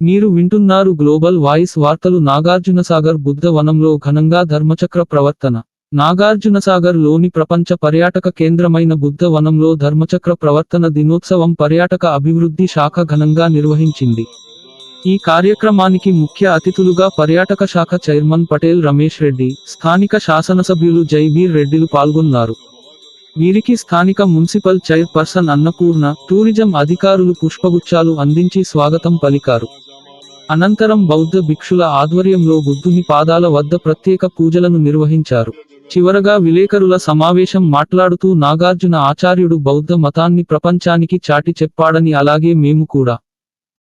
మీరు వింటున్నారు global voice వార్తలు నాగార్జునసాగర్ బుద్ధ వనంలో ఘనంగా ధర్మచక్ర ప్రవర్తన. నాగార్జునసాగర్లోని ప్రపంచ పర్యాటక కేంద్రమైన బుద్ధ వనంలో ధర్మచక్ర ప్రవర్తన దినోత్సవం పర్యాటక అభివృద్ధి శాఖ ఘనంగా నిర్వహించింది. ఈ కార్యక్రమానికి ముఖ్య అతిథులుగా పర్యాటక శాఖ చైర్మన్ పటేల్ రమేష్ రెడ్డి స్థానిక శాసనసభ్యులు జైవీర్ రెడ్డిలు పాల్గొన్నారు. వీరికి స్థానిక మున్సిపల్ చైర్పర్సన్ అన్నపూర్ణ టూరిజం అధికారులు పుష్పగుచ్చాలు అందించి స్వాగతం పలికారు. అనంతరం బౌద్ధ భిక్షుల ఆధ్వర్యంలో బుద్ధుని పాదాల వద్ద ప్రత్యేక పూజలను నిర్వహించారు. చివరగా విలేకరుల సమావేశం మాట్లాడుతూ నాగార్జున ఆచార్యుడు బౌద్ధ మతాన్ని ప్రపంచానికి చాటి చెప్పాడని అలాగే మేము కూడా.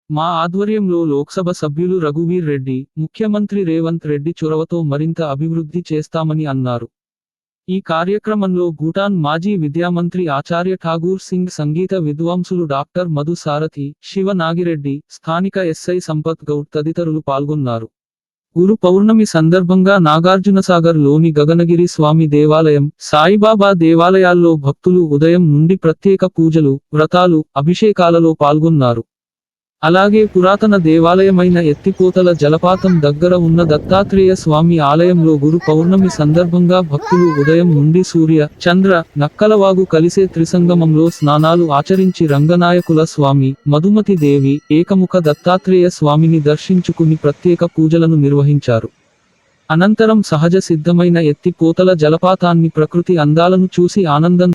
మా ఆధ్వర్యంలో లోక్సభ సభ్యులు రఘువీర్ రెడ్డి ముఖ్యమంత్రి రేవంత్ రెడ్డి చొరవతో మరింత అభివృద్ధి చేస్తామని అన్నారు. ఈ కార్యక్రమంలో భూటాన్ మాజీ విద్యామంత్రి ఆచార్య ఠాగూర్ సింగ్ సంగీత విద్వాంసులు డాక్టర్ మధు సారథి శివ నాగిరెడ్డి స్థానిక ఎస్ఐ సంపత్ గౌడ్ తదితరులు పాల్గొన్నారు. గురు పౌర్ణమి సందర్భంగా నాగార్జునసాగర్లోని గగనగిరి స్వామి దేవాలయం సాయిబాబా దేవాలయాల్లో భక్తులు ఉదయం నుండి ప్రత్యేక పూజలు వ్రతాలు అభిషేకాలలో పాల్గొన్నారు. అలాగే పురాతన దేవాలయమైన ఎత్తిపోతల జలపాతం దగ్గర ఉన్న దత్తాత్రేయ స్వామి ఆలయంలో గురు పౌర్ణమి సందర్భంగా భక్తులు ఉదయం నుండి సూర్య చంద్ర నక్కలవాగు కలిసే త్రిసంగమంలో స్నానాలు ఆచరించి రంగనాయకుల స్వామి మధుమతి దేవి ఏకముఖ దత్తాత్రేయ స్వామిని దర్శించుకుని ప్రత్యేక పూజలను నిర్వహించారు. అనంతరం సహజ సిద్ధమైన ఎత్తిపోతల జలపాతాన్ని ప్రకృతి అందాలను చూసి ఆనందం